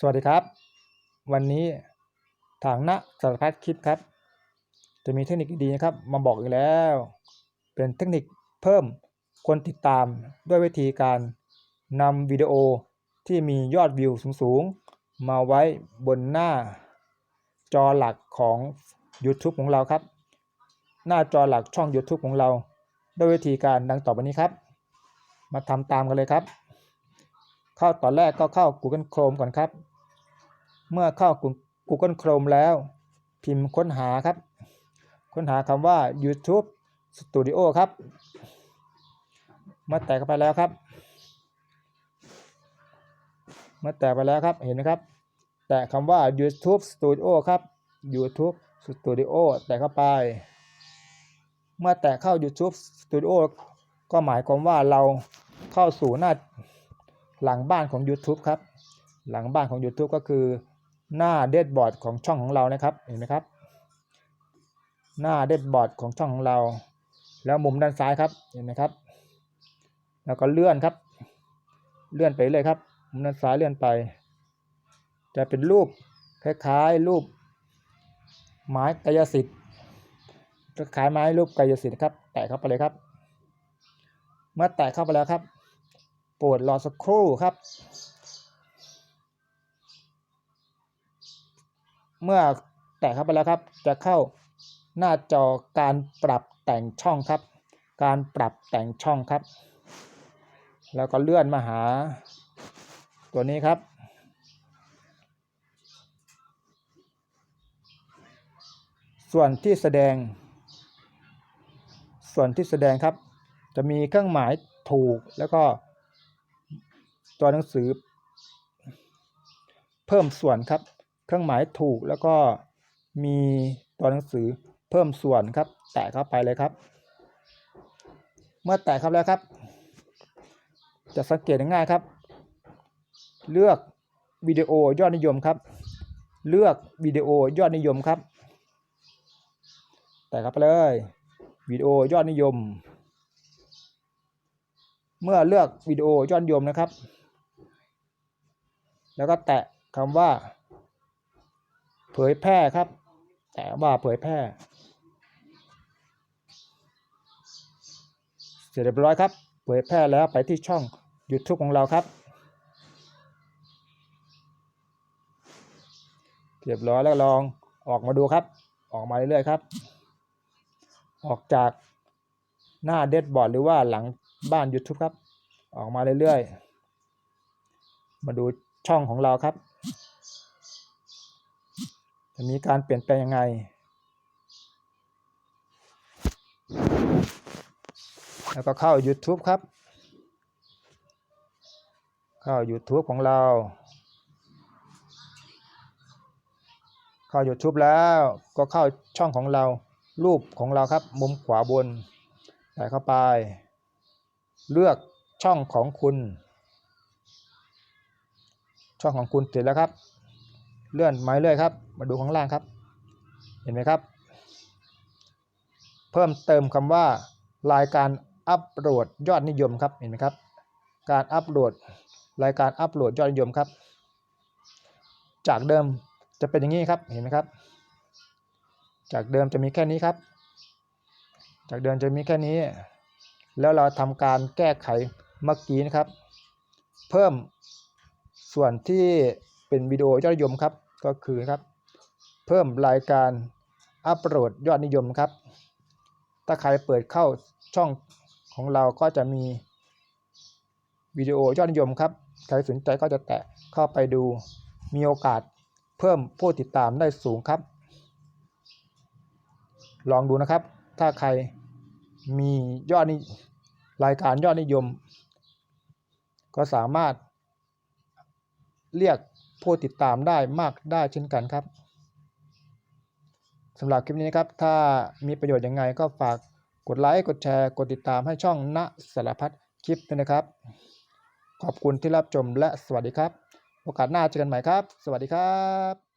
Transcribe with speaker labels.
Speaker 1: สวัสดีครับ วันนี้ทางณสารพัดคิดครับ จะมีเทคนิคดีนะครับ มาบอกอีกแล้ว เป็นเทคนิคเพิ่มคนติดตามด้วยวิธีการนำวิดีโอที่มียอดวิวสูงๆ มาไว้บนหน้า จอหลักของ YouTube ของเราครับ หน้าจอหลักช่อง YouTube ของเรา ด้วยวิธีการดังต่อไปนี้ครับ มาทำตามกันเลยครับ เข้าตอนแรกก็เข้า Google Chrome ก่อนครับ เมื่อเข้า Google Chrome แล้ว พิมพ์ค้นหาครับ ค้นหาคำว่า YouTube Studio ครับเมื่อแตะเข้าไปแล้วครับเมื่อแตะไปแล้วครับเห็นไหมครับ แตะคำว่า YouTube Studio ครับ YouTube Studio แตะเข้าไป เมื่อแตะเข้า YouTube Studio ก็หมายความว่าเราเข้าสู่หน้าหลังบ้านของ YouTube ครับ หลังบ้านของ YouTube ก็คือ หน้าเดดบอร์ดของช่องของเรานะครับเห็นไหมครับ หน้าเดดบอร์ดของช่องของเรา แล้วมุมด้านซ้ายครับเห็นไหมครับ แล้วก็เลื่อนครับ เลื่อนไปเลยครับมุมด้านซ้ายเลื่อนไป จะเป็นรูปคล้ายๆรูปไม้กายสิทธิ์คล้ายไม้รูปกายสิทธิ์ครับ แตะเข้าไปเลยครับ เมื่อแตะเข้าไปแล้วครับ โปรดรอสักครู่ครับ เมื่อแตะเข้าไปแล้วครับ จะเข้าหน้าจอการปรับแต่งช่องครับ การปรับแต่งช่องครับ แล้วก็เลื่อนมาหา ตัวนี้ครับ ส่วนที่แสดง ส่วนที่แสดงครับ จะมีเครื่องหมายถูกแล้วก็ตัวหนังสือ เพิ่มส่วนครับ เครื่องหมายถูกแล้วก็มีตัวหนังสือเพิ่มส่วนครับ แตะเข้าไปเลยครับ เมื่อแตะเข้าแล้วครับ จะสังเกตง่ายครับ เลือกวิดีโอยอดนิยมครับ เลือกวิดีโอยอดนิยมครับ แตะเข้าไปเลยวิดีโอยอดนิยม เมื่อเลือกวิดีโอยอดนิยมนะครับ แล้วก็แตะคำว่า ผยแพร่ครับ แตะว่าเผยแพร่ เสร็จเรียบร้อยครับ เผยแพร่แล้วไปที่ช่อง YouTube ของเราครับ เรียบร้อยแล้วลองออกมาดูครับ ออกมาเรื่อยๆครับ ออกจากหน้าเดดบอร์ดหรือว่าหลังบ้าน YouTube ครับ ออกมาเรื่อยๆ มาดูช่องของเราครับ จะมีการเปลี่ยนแปลงยังไง แล้วก็เข้า YouTube ครับ เข้า YouTube ของเรา เข้า YouTube แล้วก็เข้าช่องของเรารูปของเราครับ มุมขวาบนใส่เข้าไป เลือกช่องของคุณ ช่องของคุณเสร็จแล้วครับ เลื่อนไม้เลื่อยครับ มาดูข้างล่างครับ เห็นไหมครับ เพิ่มเติมคำว่ารายการอัปโหลดยอดนิยมครับ เห็นไหมครับ การอัปโหลดรายการอัปโหลดยอดนิยมครับ จากเดิมจะเป็นอย่างนี้ครับ เห็นไหมครับ จากเดิมจะมีแค่นี้ครับ จากเดิมจะมีแค่นี้ แล้วเราทำการแก้ไขเมื่อกี้นะครับ เพิ่มส่วนที่ เป็นวิดีโอยอดนิยมครับก็คือครับ เพิ่มรายการอัปโหลดยอดนิยมครับ ถ้าใครเปิดเข้าช่องของเราก็จะมีวิดีโอยอดนิยมครับ ใครสนใจก็จะแตะเข้าไปดู มีโอกาสเพิ่มผู้ติดตามได้สูงครับ ลองดูนะครับ ถ้าใครมียอดนิรายการยอดนิยม ก็สามารถเรียก ผู้ติดตามได้มากได้เช่นกันครับสำหรับคลิปนี้นะครับ ถ้ามีประโยชน์ยังไงก็ฝากกดไลค์ กดแชร์ กดติดตามให้ช่องณสารพัดคลิปด้วยนะครับ ขอบคุณที่รับชมและสวัสดีครับ โอกาสหน้าเจอกันใหม่ครับ สวัสดีครับ